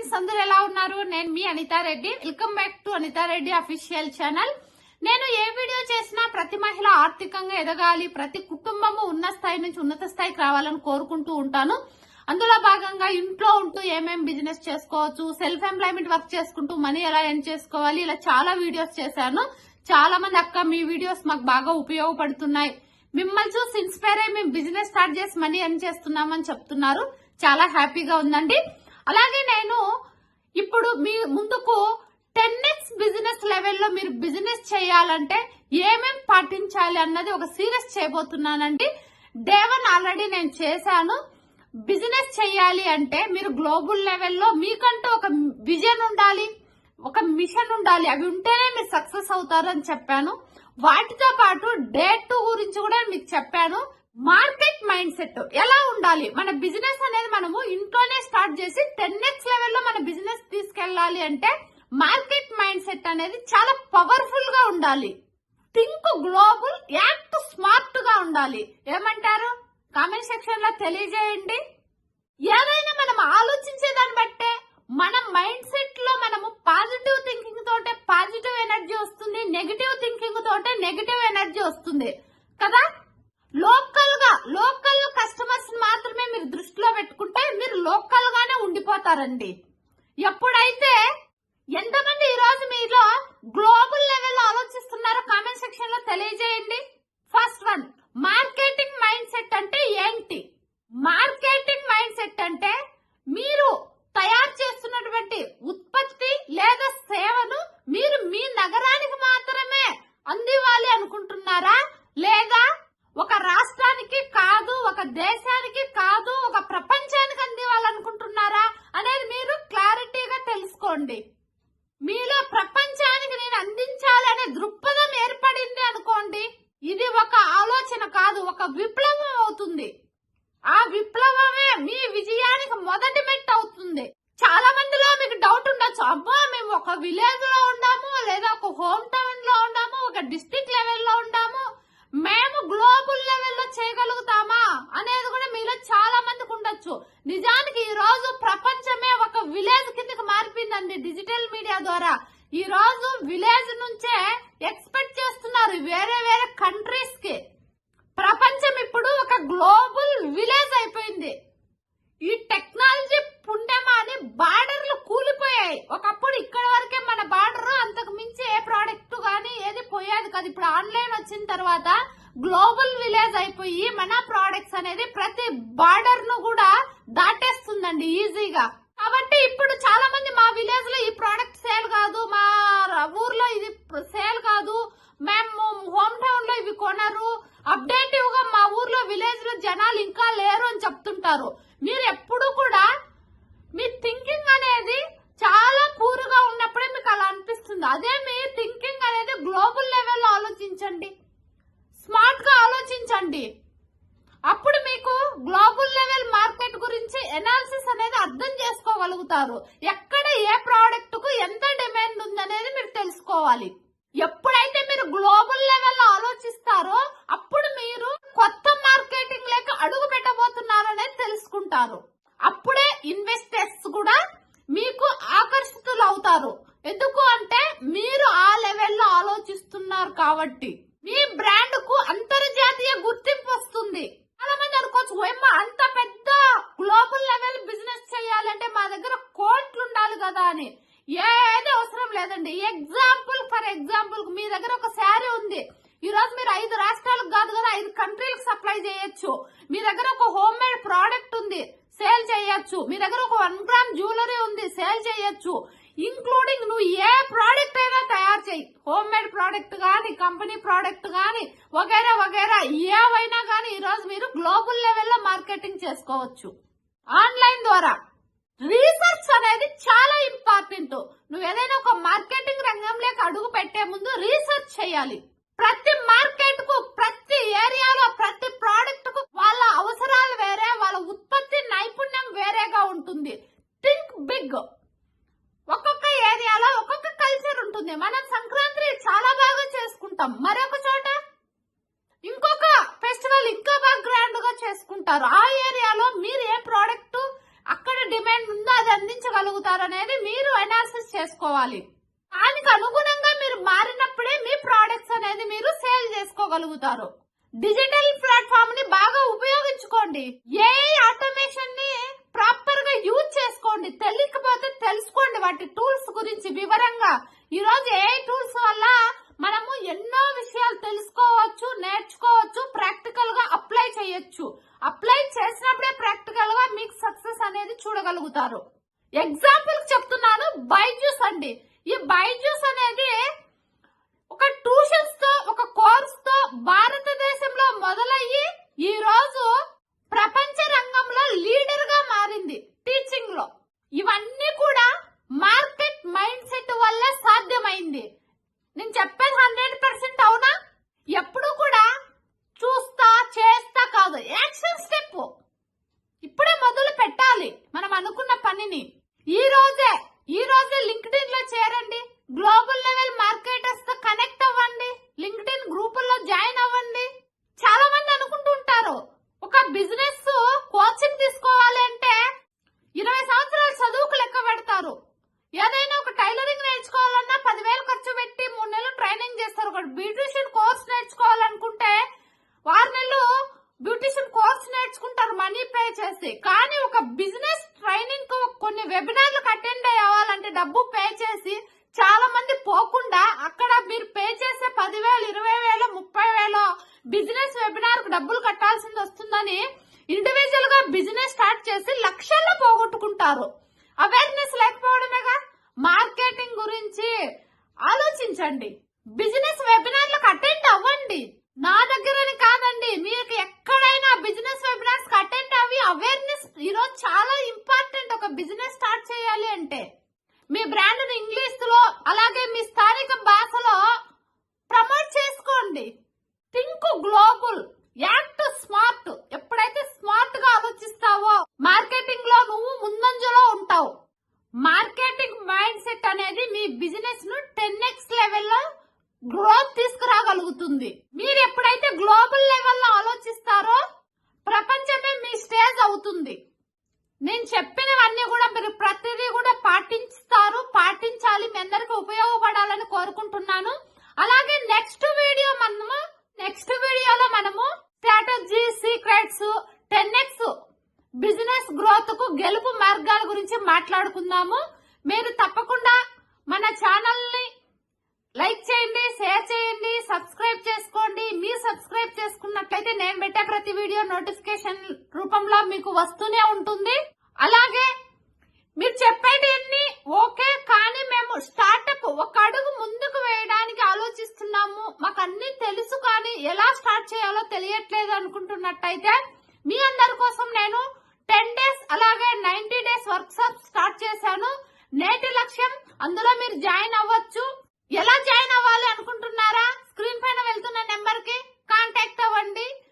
Friends అందరు ఎలా ఉన్నారు? నేను మీ Anitha Reddy. Welcome back to Anitha Reddy official channel నేను ఏ వీడియో చేసినా ప్రతి మహిళ ఆర్థికంగా ఎదగాలి ప్రతి కుటుంబము ఉన్న స్థాయి నుంచి ఉన్నత స్థాయికి రావాలని కోరుకుంటూ ఉంటాను. అందులో భాగంగా ఇంట్లో ఉంటూ ఏమేం బిజినెస్ చేసుకోవచ్చు సెల్ఫ్ ఎంప్లాయ్మెంట్ వర్క్ చేసుకుంటూ మనీ ఎలా ఎర్న్ చేసుకోవాలి ఇలా చాలా వీడియోస్ చేశాను. చాలా మంది అక్క మీ వీడియోస్ మాకు బాగా ఉపయోగపడుతున్నాయి. మిమ్మల్ని చూసి ఇన్స్పైర్ అయ్యి మేము బిజినెస్ స్టార్ట్ చేసి మనీ ఎర్న్ చేస్తున్నామని చెప్తున్నారు. చాలా హ్యాపీగా ఉందండి. అలాగే నేను ఇప్పుడు మీ ముందుకు టెన్ ఎక్స్ బిజినెస్ లెవెల్లో మీరు బిజినెస్ చేయాలంటే ఏమేం పాటించాలి అన్నది ఒక సీరియస్ చేయబోతున్నానండి. డే వన్ ఆల్రెడీ నేను చేశాను. బిజినెస్ చేయాలి అంటే మీరు గ్లోబల్ లెవెల్లో మీకంటూ ఒక విజన్ ఉండాలి ఒక మిషన్ ఉండాలి. అవి ఉంటేనే మీరు సక్సెస్ అవుతారు అని చెప్పాను. వాటితో పాటు డే టూ గురించి కూడా మీకు చెప్పాను. మార్కెట్ మైండ్ సెట్ ఎలా ఉండాలి? మన బిజినెస్ అనేది మనము ఇంట్లోనే స్టార్ట్ చేసి టెన్ ఎక్స్ లెవెల్లో మన బిజినెస్ తీసుకెళ్ళాలి అంటే మార్కెట్ మైండ్ సెట్ అనేది చాలా పవర్ఫుల్గా ఉండాలి. థింక్ గ్లోబల్ యాక్ట్ స్మార్ట్గా ఉండాలి. ఏమంటారు? కామెంట్ సెక్షన్లో తెలియజేయండి. ఏదైనా మనం ఆలోచించే దాన్ని బట్టే మన మైండ్ సెట్లో మనము పాజిటివ్ థింకింగ్ తోటే పాజిటివ్ ఎనర్జీ వస్తుంది నెగిటివ్ థింకింగ్ తోటే నెగిటివ్ ఎనర్జీ వస్తుంది. కదా? లో లోకల్ కస్టమర్స్ మాత్రమే మీరు దృష్టిలో పెట్టుకుంటే మీరు లోకల్ గానే ఉండిపోతారండి. ఎప్పుడైతే ఎంతమంది ఈ రోజు మీలో గ్లోబల్ లెవెల్ ఆలోచిస్తున్నారో కామెంట్ సెక్షన్లో తెలియజేయండి. First one marketing mind set అంటే ఏంటి? మార్కెటింగ్ మైండ్ సెట్ అంటే మీరు తయారు చేస్తున్నటువంటి ఉత్పత్తి లేదా సేవను మీరు మీ నగరానికి మాత్రమే అందివ్వాలి అనుకుంటున్నారా? లేదా ఒక ఒక దేశానికి కాదు ఒక ప్రపంచానికి అందివ్వాలనుకుంటున్నారా అనేది మీరు క్లారిటీగా తెలుసుకోండి. మీలో ప్రపంచానికి నేను అందించాలనే దృక్పథం ఏర్పడింది అనుకోండి ఇది ఒక ఆలోచన కాదు ఒక విప్లవం అవుతుంది. ఆ విప్లవమే మీ విజయానికి మొదటి మెట్టు అవుతుంది. చాలా మందిలో మీకు డౌట్ ఉండొచ్చు అబ్బా మేము ఒక విలేజ్లో ఉండాము లేదా ఒక హోమ్ టౌన్లో ఉండాము ఒక డిస్ట్రిక్ట్ లెవెల్లో ఉండాము మేము గ్లోబల్ లెవెల్లో చేయగలుగుతాము అనేది కూడా మీలో చాలా మందికి ఉండొచ్చు నిజానికి ఈ రోజు ప్రపంచమే ఒక విలేజ్ కిందకి మారిపోయిందండి డిజిటల్ మీడియా ద్వారా. ఈ రోజు విలేజ్ నుంచే ఎక్స్పెక్ట్ చేస్తున్నారు వేరే వేరే కంట్రీస్కి. ప్రపంచం ఇప్పుడు ఒక గ్లోబల్ విలేజ్ అయిపోయింది. ఈ టెక్నాలజీ పుణ్యమా అని బార్డర్లు కూలిపోయాయి. ఒకప్పుడు ఇక్కడ వరకే మన బార్డర్ అంతకు మించి ఏ ప్రోడక్ట్ గానీ ఏది పోయేది కాదు. ఇప్పుడు ఆన్లైన్ వచ్చిన తర్వాత గ్లోబల్ విలేజ్ అయిపోయి మన ప్రోడక్ట్స్ అనేది ప్రతి బార్డర్ను కూడా అండి ఈజీగా. కాబట్టి ఇప్పుడు చాలా మంది మా విలేజ్లో ఈ ప్రోడక్ట్ సేల్ కాదు మా ఊర్లో ఇది సేల్ కాదు. మేము హోమ్ టౌన్లో ఇవి కొనరు. అప్డేటివ్గా మా ఊర్లో విలేజ్లో జనాలు ఇంకా లేరు అని చెప్తుంటారు. మీరు ఎప్పుడు కూడా మీ థింకింగ్ అనేది చాలా పూరుగా ఉన్నప్పుడే మీకు అలా అనిపిస్తుంది. అదే మీ థింకింగ్ అనేది గ్లోబల్ లెవెల్లో ఆలోచించండి. స్మార్ట్గా ఆలోచించండి. అప్పుడు మీకు గ్లోబల్ లెవెల్ మార్కెట్ గురించి ఎనాలిసిస్ అనేది అర్థం చేసుకోగలుగుతారు. ఎక్కడ ఏ ప్రోడక్ట్కు ఎంత డిమాండ్ ఉందనేది మీరు తెలుసుకోవాలి. ఎప్పుడైతే మీరు గ్లోబల్ లెవెల్ ఆలోచిస్తారో అప్పుడు మీరు కొత్త మార్కెటింగ్ లేక అడుగు పెట్టబోతున్నారు అనేది తెలుసుకుంటారు. అప్పుడే ఇన్వెస్టర్స్ కూడా మీకు ఆకర్షితులు అవుతారు ఎందుకు అంటే మీరు ఆ లెవెల్లో ఆలోచిస్తున్నారు కాబట్టి. మీ బ్రాండ్కు అంతర్జాతీయ గుర్తింపు వస్తుంది. చాలా అనుకోవచ్చు? "ఓయమ్మ, అంత పెద్ద గ్లోబల్ లెవెల్ బిజినెస్ చేయాలంటే మా దగ్గర కోట్లు ఉండాలి కదా అని. ఏది అవసరం లేదండి. ఎగ్జాంపుల్ ఫర్ ఎగ్జాంపుల్ మీ దగ్గర ఒక శారీ ఉంది. ఈ రోజు మీరు ఐదు రాష్ట్రాలకు కాదు కదా ఐదు కంట్రీలకు సప్లై చేయొచ్చు. మీ దగ్గర ఒక హోమ్ మేడ్ ప్రోడక్ట్ ఉంది సేల్ చేయొచ్చు. మీ దగ్గర ఒక వన్ గ్రామ్ జ్యువెలరీ ఉంది సేల్ చేయొచ్చు. ఇంక్లూడింగ్ నువ్వు ఏ ప్రోడక్ట్ అయినా తయారు చేయి. హోమ్ మేడ్ ప్రోడక్ట్ కానీ కంపెనీ ప్రోడక్ట్ కానీ వగైరా వగైరా ఏవైనా కానీ ఈరోజు మీరు గ్లోబల్ లెవెల్లో మార్కెటింగ్ చేసుకోవచ్చు. ఆన్లైన్ ద్వారా. రీసెర్చ్ అనేది చాలా ఇంపార్టెంట్. నువ్వు ఏదైనా ఒక మార్కెటింగ్ రంగంలోకి అడుగు పెట్టే ముందు రీసెర్చ్ చేయాలి. ప్రతి మార్కెట్కు ప్రతి ఏరియాలో ప్రతి ప్రోడక్ట్కు వాళ్ళ అవసరాలు వేరే వాళ్ళ ఉత్పత్తి నైపుణ్యం వేరేగా ఉంటుంది. Think big. ఉంటుంది మనం సంక్రాంతి చాలా బాగా చేసుకుంటాం. మరొక చోట ఇంకొక ఫెస్టివల్ ఇంకా బాగా గ్రాండ్గా చేసుకుంటారు. ఆ ఏరియాలో మీరు ఏ ప్రోడక్ట్ అక్కడ డిమాండ్ ఉందో అది అందించగలుగుతారు అనేది మీరు అనాలిసిస్ చేసుకోవాలి. దానికి అనుగుణంగా మీరు మారినప్పుడే మీ ప్రోడక్ట్స్ అనేది మీరు సేల్ చేసుకోగలుగుతారు. డిజిటల్ ప్లాట్ఫామ్ని బాగా ఉపయోగించుకోండి. ఏ ఆటోమేషన్ని ప్రాపర్గా యూజ్ చేసుకోండి. తెలియకపోతే వాటి టూల్స్ గురించి వివరంగా ఈ రోజు ఏ టూల్స్ వల్ల మనము ఎన్నో విషయాలు తెలుసుకోవచ్చు నేర్చుకోవచ్చు ప్రాక్టికల్గా అప్లై చేయొచ్చు. అప్లై చేసినప్పుడే ప్రాక్టికల్గా మీకు సక్సెస్ అనేది చూడగలుగుతారు. ఎగ్జాంపుల్ చెప్తున్నాను బైజూస్ అండి. ఈ బైజూస్ అనేది ఒక ట్యూషన్స్తో ఒక కోర్స్తో భారతదేశంలో మొదలయ్యి ఈ రోజు ప్రపంచ రంగంలో లీడర్గా మారింది టీచింగ్లో. ఇవన్నీ కూడా మార్కెట్ మైండ్ సెట్ వల్ల సాధ్యమైంది. నేను చెప్పాను హండ్రెడ్ పర్సెంట్ అవునా ఎప్పుడు కూడా చూస్తా చేస్తా కాదు యాక్షన్ స్టెప్ ఇప్పుడే మొదలు పెట్టాలి మనం అనుకున్న పనిని ఈ రోజే ఈ రోజే లింక్డ్ఇన్లో చేరండి గ్లోబల్ లెవెల్ మార్కెటర్స్తో కనెక్ట్ అవ్వండి లింక్డ్ఇన్ గ్రూపుల్లో జాయిన్ అవ్వండి చాలా మంది అనుకుంటుంటారు ఒక బిజినెస్ కోచింగ్ తీసుకోవాలి అంటే ఇరవై సంవత్సరాలు చదువుకు లెక్క పెడతారు ఏదైనా ఒక టైలరింగ్ నేర్చుకోవాలన్నా పదివేలు ఖర్చు పెట్టి మూడు నెలలు ట్రైనింగ్ చేస్తారు ఒక బ్యూటిషియన్ కోర్స్ నేర్చుకోవాలనుకుంటే ఆరు నెలలు బ్యూటిషియన్ కోర్స్ నేర్చుకుంటారు మనీ పే చేసి కానీ ఒక బిజినెస్ ట్రైనింగ్కు కొన్ని వెబినార్లకు అటెండ్ అవ్వాలంటే డబ్బు పే చేసి చాలా మంది పోకుండా అక్కడ మీరు పే చేసే పదివేలు ఇరవై వేలు ముప్పై వేలు బిజినెస్ వెబినార్కు డబ్బులు కట్టాల్సింది వస్తుందని ఇండివిజువల్గా బిజినెస్ స్టార్ట్ చేసి లక్షల్లో పోగొట్టుకుంటారు అవేర్నెస్ లేకపోవడమేగా మార్కెటింగ్ గురించి ఆలోచించండి. బిజినెస్ వెబినార్లకు అటెండ్ అవ్వండి. నా దగ్గరని కాదండి మీకు ఎక్కడైనా బిజినెస్ వెబినార్స్ అటెండ్ అవి అవేర్నెస్ ఈరోజు చాలా ఇంపార్టెంట్ ఒక బిజినెస్ స్టార్ట్ చేయాలి అంటే మీ బ్రాండ్ను ఇంగ్లీష్లో అలాగే మీ స్థానిక భాషలో ప్రమోట్ చేసుకోండి. థింక్ గ్లోబల్ యాక్ట్ స్మార్ట్ ఎప్పుడైతే స్మార్ట్గా ఆలోచిస్తావో మార్కెటింగ్లో నువ్వు ఉంటావు. మార్కెటింగ్ మైండ్ సెట్ అనేది మీ బిజినెస్ను టెన్ ఎక్స్ లెవెల్లో గ్రోత్ తీసుకురాగలుగుతుంది. మీరు ఎప్పుడైతే గ్లోబల్ లెవెల్లో ఆలోచిస్తారో ప్రపంచమే మీ స్టేజ్ అవుతుంది. నేను చెప్పినవన్నీ కూడా మీరు ప్రతిదీ కూడా పాటిస్తారు పాటించాలి మీ అందరికి ఉపయోగపడాలని కోరుకుంటున్నాను. అలాగే నెక్స్ట్ వీడియో మనము నెక్స్ట్ వీడియోలో మనము strategy secrets ten X business గ్రోత్కు గెలుపు గురించి మాట్లాడుకుందాము. మీరు తప్పకుండా మన ఛానల్ని లైక్ చేయండి షేర్ చేయండి సబ్స్క్రైబ్ చేసుకోండి. మీరు సబ్స్క్రైబ్ చేసుకున్నట్లయితే నేను పెట్టే ప్రతి వీడియో నోటిఫికేషన్ రూపంలో మీకు వస్తూనే ఉంటుంది. అలాగే మీరు చెప్పేటివన్నీ ఓకే కానీ మేము స్టార్టప్ ఒక అడుగు ముందుకు వేయడానికి ఆలోచిస్తున్నాము. మాకు అన్ని తెలుసు కానీ ఎలా స్టార్ట్ చేయాలో తెలియట్లేదు అనుకుంటున్నట్టయితే మీ అందరి కోసం నేను టెన్ డేస్ అలాగే నైన్టీ డేస్ వర్క్షాప్ స్టార్ట్ చేశాను. నేటి లక్ష్యం అందులో మీరు జాయిన్ అవ్వచ్చు. ఎలా జాయిన్ అవ్వాలి అనుకుంటున్నారా? స్క్రీన్ పైన వెళ్తున్న నెంబర్కి కాంటాక్ట్ అవ్వండి.